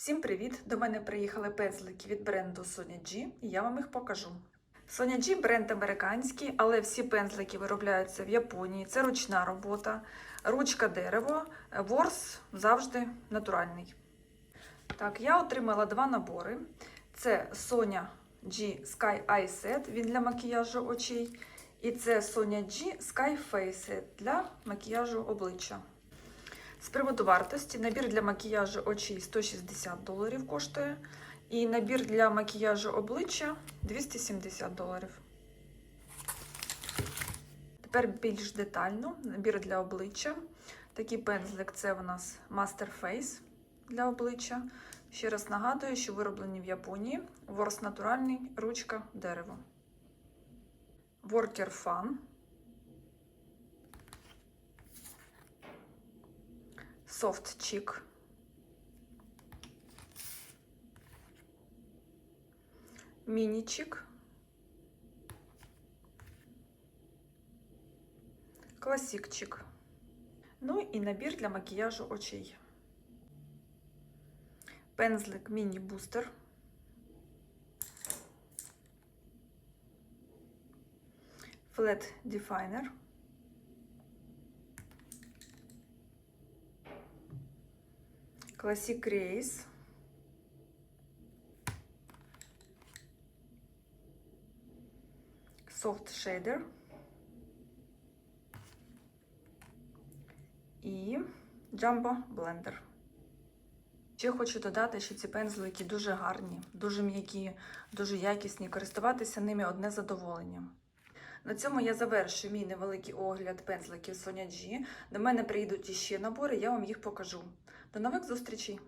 Всім привіт! До мене приїхали пензлики від бренду Sonia G, і я вам їх покажу. Sonia G бренд американський, але всі пензлики виробляються в Японії. Це ручна робота, ручка дерево, ворс завжди натуральний. Так, я отримала два набори. Це Sonia G Sky Eye Set, він для макіяжу очей. І це Sonia G Sky Face Set для макіяжу обличчя. З приводу вартості, набір для макіяжу очей 160 доларів коштує. І набір для макіяжу обличчя 270 доларів. Тепер більш детально набір для обличчя. Такий пензлик це у нас Master Face для обличчя. Ще раз нагадую, що вироблені в Японії. Ворс натуральний, ручка, дерево. Worker Fun. Cheek. Мінічик. Класікчик. Ну і набір для макіяжу очей. Пензлик міні-бустер. Flat Definer. Classic Grace. Soft Shader. І Jumbo Blender. Ще хочу додати, що ці пензлики дуже гарні, дуже м'які, дуже якісні. Користуватися ними одне задоволення. На цьому я завершую мій невеликий огляд пензликів Sonia G. До мене прийдуть іще набори, я вам їх покажу. До нових зустрічей!